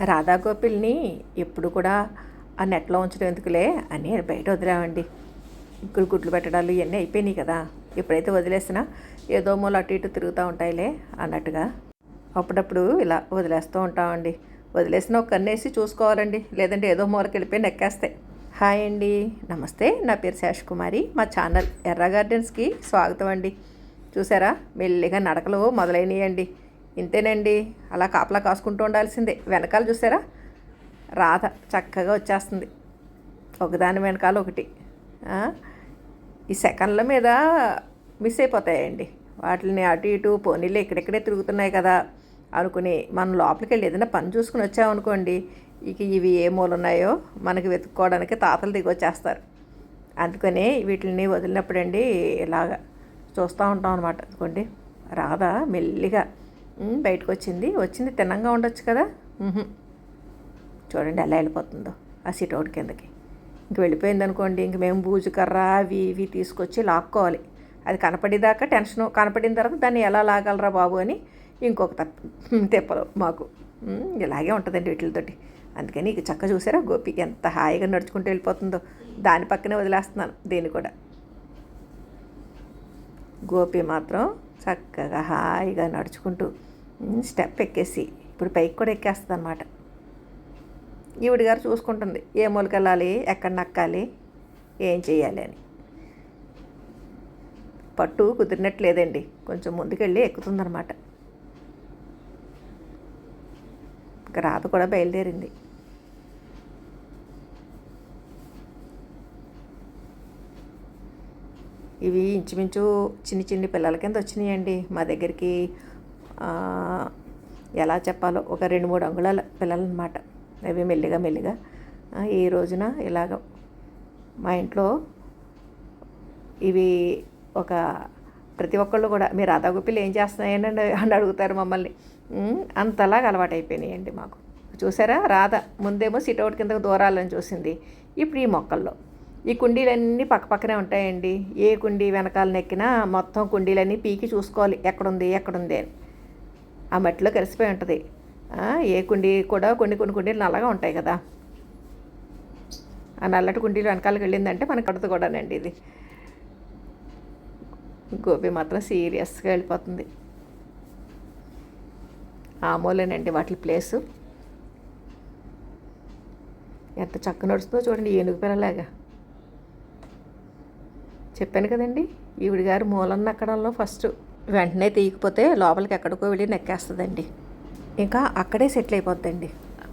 రాధాగోపిల్ని ఎప్పుడు కూడా ఆ నెట్లో ఉంచడం ఎందుకులే? అని బయట వదిలేవండి ఇప్పుడు గుడ్లు పెట్టడాలు ఇవన్నీ అయిపోయినాయి కదా. ఎప్పుడైతే వదిలేసినా ఏదో మూల అటు ఇటు తిరుగుతూ ఉంటాయిలే అన్నట్టుగా అప్పుడప్పుడు ఇలా వదిలేస్తూ ఉంటామండి. వదిలేసిన ఒక కన్నేసి చూసుకోవాలండి. లేదంటే ఏదో మూలకి వెళ్ళిపోయి నెక్కేస్తాయి. హాయ్ అండి. నమస్తే. నా పేరు శేష్ కుమారి. మా ఛానల్ ఎర్ర గార్డెన్స్కి స్వాగతం అండి. చూసారా? మెల్లిగా నడకలు మొదలైనయండి. ఇంతేనండి. అలా కాపలా కాసుకుంటూ ఉండాల్సిందే. వెనకాల చూసారా? రాధ చక్కగా వచ్చేస్తుంది. ఒకదాని వెనకాల ఒకటి. ఈ సెకండ్ల మీద మిస్ అయిపోతాయండి. వాటిని అటు ఇటు పోనీలు ఇక్కడెక్కడే తిరుగుతున్నాయి కదా అనుకుని మనం లోపలికి వెళ్ళి ఏదైనా పని చూసుకుని వచ్చామనుకోండి ఇక ఇవి ఏ మూలున్నాయో మనకి వెతుక్కోవడానికి తాతలు దిగొచ్చేస్తారు. అందుకని వీటిని వదిలినప్పుడండి ఇలాగా చూస్తూ ఉంటాం అనమాట అనుకోండి రాధ మెల్లిగా బయటకు వచ్చింది వచ్చింది తిన్నంగా ఉండొచ్చు కదా? చూడండి ఎలా వెళ్ళిపోతుందో ఆ సీట్ ఒకటి కిందకి. ఇంక వెళ్ళిపోయింది అనుకోండి ఇంక మేము బూజు కర్ర అవి ఇవి తీసుకొచ్చి లాక్కోవాలి. అది కనపడేదాకా టెన్షన్ కనపడిన తర్వాత దాన్ని ఎలా లాగలరా బాబు అని ఇంకొక తప్ప తెప్పలు మాకు. ఇలాగే ఉంటుందండి వీటితోటి. అందుకని ఇక చక్క చూసారా గోపి ఎంత హాయిగా నడుచుకుంటూ వెళ్ళిపోతుందో. దాని పక్కనే వదిలేస్తున్నాను దీన్ని కూడా. గోపి మాత్రం చక్కగా హాయిగా నడుచుకుంటూ స్టెప్ ఎక్కేసి ఇప్పుడు పైకి కూడా ఎక్కేస్తుంది అనమాట ఈవిడ గారు చూసుకుంటుంది ఏ మూలకెళ్ళాలి ఎక్కడ నక్కాలి ఏం చేయాలి అని. పట్టు కుదిరినట్లేదండి కొంచెం ముందుకెళ్ళి ఎక్కుతుందనమాట ఇక రాత కూడా బయలుదేరింది. ఇవి ఇంచుమించు చిన్ని చిన్ని పిల్లల కింద వచ్చినాయండి. మా దగ్గరికి ఎలా చెప్పాలో ఒక రెండు మూడు అంగుళాల పిల్లలు అనమాట అవి మెల్లిగా మెల్లిగా ఈ రోజున ఇలాగ మా ఇంట్లో ఇవి ఒక ప్రతి ఒక్కళ్ళు కూడా మీరు రాధాగోపిలు ఏం చేస్తున్నాయని అని అడుగుతారు మమ్మల్ని. అంతలాగా అలవాటు అయిపోయినాయండి మాకు. చూసారా? రాధ ముందేమో సిట్అవుట్ కిందకు దూరాలని చూసింది. ఇప్పుడు ఈ మొక్కల్లో ఈ కుండీలన్నీ పక్క పక్కనే ఉంటాయండి. ఏ కుండీ వెనకాల నెక్కినా మొత్తం కుండీలన్నీ పీకి చూసుకోవాలి. ఎక్కడుంది ఎక్కడుంది అని. ఆ మట్టిలో కలిసిపోయి ఉంటుంది. ఏ కుండీ కూడా కొన్ని కొన్ని కుండీలు నల్లగా ఉంటాయి కదా. ఆ నల్లటి కుండీలు వెనకాలకి వెళ్ళిందంటే మనకు కడుతు కూడానండి ఇది. గోపి మాత్రం సీరియస్గా వెళ్ళిపోతుంది. ఆమోలేనండి వాటి ప్లేసు. ఎంత చక్క నడుస్తుందో చూడండి ఏనుగు పిల్లలాగా. చెప్పాను కదండి ఈవిడ గారు మూలన్న ఎక్కడంలో ఫస్ట్ వెంటనే తీయకపోతే లోపలికి ఎక్కడికో వెళ్ళి నెక్కేస్తుందండి. ఇంకా అక్కడే సెటిల్ అయిపోద్దండి.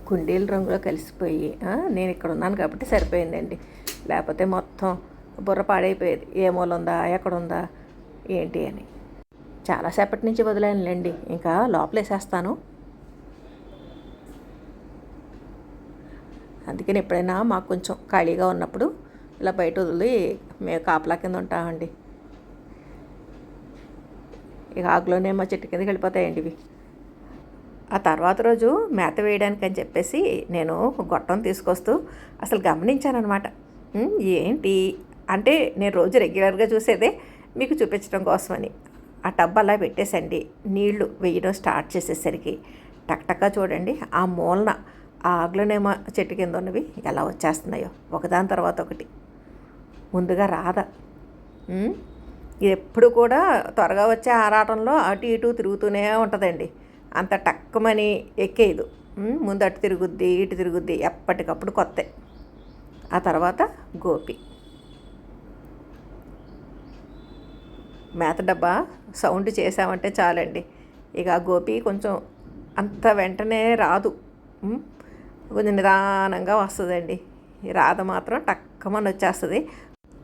కుండీల రంగులో కలిసిపోయి నేను ఇక్కడ ఉన్నాను కాబట్టి సరిపోయిందండి. లేకపోతే మొత్తం బుర్ర పాడైపోయేది. ఏ మూల ఉందా ఎక్కడ ఉందా ఏంటి అని. చాలాసేపటి నుంచి వదిలేనులేండి ఇంకా లోపల వేసేస్తాను అందుకని ఎప్పుడైనా మాకు కొంచెం ఖాళీగా ఉన్నప్పుడు ఇలా బయట వదిలి మేము కాపలా కింద ఉంటామండి. ఇక ఆకులోనే మా చెట్టు కిందకి వెళ్ళిపోతాయండి ఇవి. ఆ తర్వాత రోజు మేత వేయడానికి అని చెప్పేసి నేను గొట్టం తీసుకొస్తూ అసలు గమనించానమాట ఏంటి? అంటే నేను రోజు రెగ్యులర్గా చూసేదే మీకు చూపించడం కోసమని. ఆ టబ్ అలా పెట్టేసండి. నీళ్ళు వేయడం స్టార్ట్ చేసేసరికి టక్టక్గా చూడండి ఆ మూలన ఆ ఆగ్లోనేమ చెట్టు కింద ఉన్నవి ఎలా వచ్చేస్తున్నాయో. ఒకదాని తర్వాత ఒకటి. ముందుగా రాధ. ఎప్పుడు కూడా త్వరగా వచ్చే ఆరాటంలో అటు ఇటు తిరుగుతూనే ఉంటుందండి. అంత టక్కుమని ఎక్కేయదు. ముందు అటు తిరుగుద్ది ఇటు తిరుగుద్ది ఎప్పటికప్పుడు కొత్త. ఆ తర్వాత గోపి. మేత డబ్బా సౌండ్ చేసామంటే చాలండి. ఇక గోపి కొంచెం అంత వెంటనే రాదు. కొంచెం నిదానంగా వస్తుందండి. రాధ మాత్రం టక్కమని వచ్చేస్తుంది.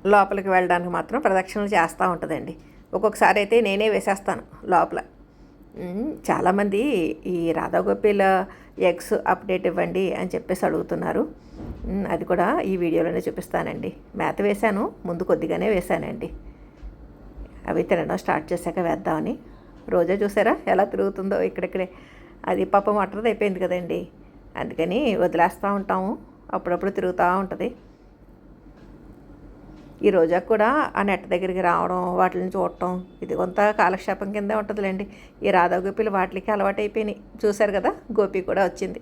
లోపలికి వెళ్ళడానికి మాత్రం ప్రదక్షిణలు చేస్తూ ఉంటుందండి. ఒక్కొక్కసారి అయితే నేనే వేసేస్తాను లోపల. చాలామంది ఈ రాధాగోపిల ఎగ్స్ అప్డేట్ ఇవ్వండి అని చెప్పేసి అడుగుతున్నారు. అది కూడా ఈ వీడియోలోనే చూపిస్తానండి. మేత వేశాను ముందు కొద్దిగానే వేశానండి. అవి తినడం స్టార్ట్ చేశాక వేద్దామని. రోజే చూసారా ఎలా తిరుగుతుందో ఇక్కడిక్కడే. అది పాపం అట్టది అయిపోయింది కదండి. అందుకని వదిలేస్తూ ఉంటాము. అప్పుడప్పుడు తిరుగుతూ ఉంటుంది. ఈ రోజా కూడా ఆ నెట్ దగ్గరికి రావడం వాటిని చూడటం ఇది కొంత కాలక్షేపం కిందే ఉంటుందిలేండి. ఈ రాధా గోపిలు వాటికి అలవాటు అయిపోయినాయి చూశారు కదా గోపి కూడా వచ్చింది.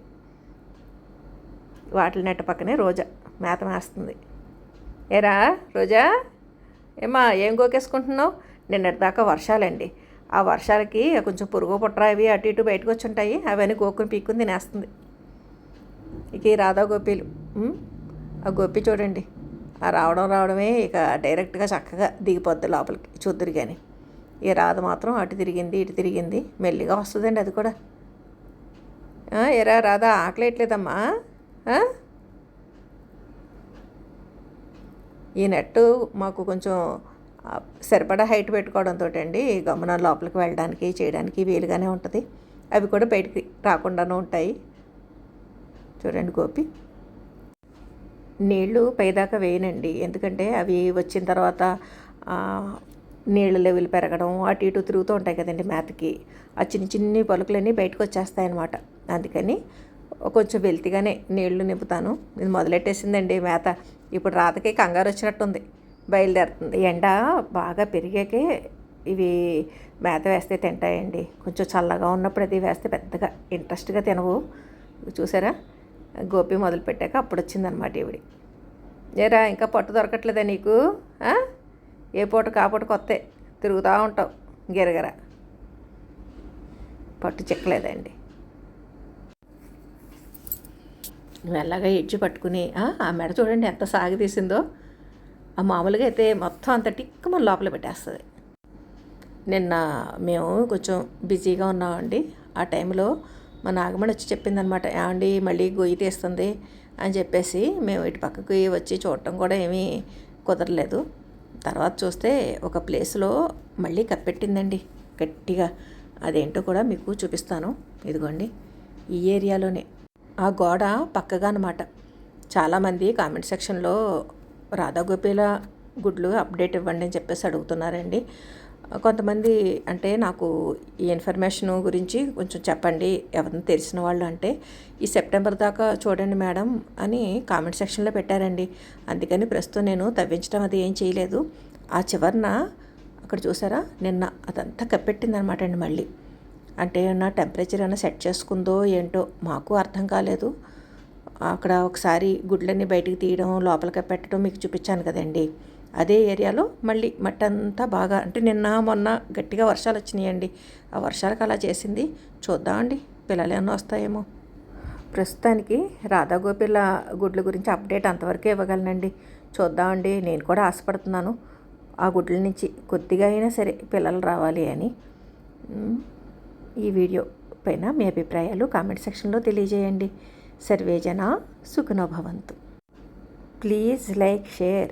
వాటిల నెట్ట పక్కనే రోజా మేత మేస్తుంది. ఏరా రోజా ఏమా ఏం గోకేసుకుంటున్నావు? నిన్నటిదాకా వర్షాలండి. ఆ వర్షాలకి కొంచెం పురుగు పుట్ర అవి అటు ఇటు బయటకు వచ్చి ఉంటాయి అవన్నీ గోకుని పీక్కుని తినేస్తుంది. ఇక ఈ రాధా గోపీలు ఆ గోపి చూడండి. ఆ రావడం రావడమే ఇక డైరెక్ట్గా చక్కగా దిగిపోద్ది లోపలికి చూద్దరు కానీ ఈ రాధ మాత్రం అటు తిరిగింది ఇటు తిరిగింది. మెల్లిగా వస్తుందండి అది కూడా. ఎరా రాదా ఆకలేయట్లేదమ్మా? ఈ నెట్టు మాకు కొంచెం సరిపడా హైట్ పెట్టుకోవడంతో అండి గమనం లోపలికి వెళ్ళడానికి చేయడానికి వీలుగానే ఉంటుంది. అవి కూడా బయటికి రాకుండానే ఉంటాయి. చూడండి గోపి. నీళ్ళు పైదాకా వేయనండి. ఎందుకంటే అవి వచ్చిన తర్వాత నీళ్ళ లెవెల్ పెరగడం అటు ఇటు తిరుగుతూ ఉంటాయి కదండి మేతకి. ఆ చిన్న చిన్ని పలుకులన్నీ బయటకు వచ్చేస్తాయన్నమాట అందుకని కొంచెం వెల్తిగానే నీళ్ళు నింపుతాను. ఇది మొదలెట్టేసిందండి మేత. ఇప్పుడు రాతకి కంగారు వచ్చినట్టుంది. బయలుదేరుతుంది. ఎండ బాగా పెరిగాకే ఇవి మేత వేస్తే తింటాయండి. కొంచెం చల్లగా ఉన్నప్పుడు అది వేస్తే పెద్దగా ఇంట్రెస్ట్గా తినవు. చూసారా? గోపి మొదలు పెట్టాక అప్పుడు వచ్చిందనమాట ఈవిడి. ఏరా ఇంకా పట్టు దొరకట్లేదా నీకు? ఏ పూట కాపూట కొత్తే తిరుగుతూ ఉంటావు గిరగిర. పట్టు చిక్కలేదండి. మెల్లగా ఎడ్జి పట్టుకుని ఆ మెడ చూడండి ఎంత సాగి తీసిందో. ఆ మామూలుగా అయితే మొత్తం అంత టిక్ మన లోపల పెట్టేస్తుంది. నిన్న మేము కొంచెం బిజీగా ఉన్నామండి. ఆ టైంలో మా నాగమణి వచ్చి చెప్పిందనమాట ఏమండి మళ్ళీ గొయ్యి తీస్తుంది అని చెప్పేసి మేము ఇటు పక్కకి వచ్చి చూడటం కూడా ఏమీ కుదరలేదు. తర్వాత చూస్తే ఒక ప్లేస్లో మళ్ళీ కప్పెట్టిందండి గట్టిగా. అదేంటో కూడా మీకు చూపిస్తాను. ఇదిగోండి ఈ ఏరియాలోనే. ఆ గోడ పక్కగా అనమాట చాలామంది కామెంట్ సెక్షన్లో రాధాగోపిల గుడ్లు అప్డేట్ ఇవ్వండి అని చెప్పేసి అడుగుతున్నారండి. కొంతమంది అంటే నాకు ఈ ఇన్ఫర్మేషన్ గురించి కొంచెం చెప్పండి ఎవరిని తెలిసిన వాళ్ళు అంటే ఈ సెప్టెంబర్ దాకా చూడండి మేడం అని కామెంట్ సెక్షన్లో పెట్టారండి. అందుకని ప్రస్తుతం నేను తవ్వించడం అది ఏం చేయలేదు. ఆ చివరన అక్కడ చూసారా? నిన్న అదంతా కప్పెట్టిందనమాట అండి మళ్ళీ. అంటే నా టెంపరేచర్ ఏమైనా సెట్ చేసుకుందో ఏంటో మాకు అర్థం కాలేదు. అక్కడ ఒకసారి గుడ్లన్నీ బయటికి తీయడం లోపలికి పెట్టడం మీకు చూపించాను కదండి. అదే ఏరియాలో మళ్ళీ మట్టి అంతా బాగా అంటే నిన్న మొన్న గట్టిగా వర్షాలు వచ్చినాయండి. ఆ వర్షాలకు అలా చేసింది. చూద్దామండి పిల్లలు ఏమన్నా వస్తాయేమో. ప్రస్తుతానికి రాధాగోపిల గుడ్ల గురించి అప్డేట్ అంతవరకే ఇవ్వగలనండి. చూద్దామండి నేను కూడా ఆశపడుతున్నాను. ఆ గుడ్ల నుంచి కొద్దిగా అయినా సరే పిల్లలు రావాలి అని. ఈ వీడియో పైన మీ అభిప్రాయాలు కామెంట్ సెక్షన్లో తెలియజేయండి. సర్వేజన సుఖనోభవంతు please like share.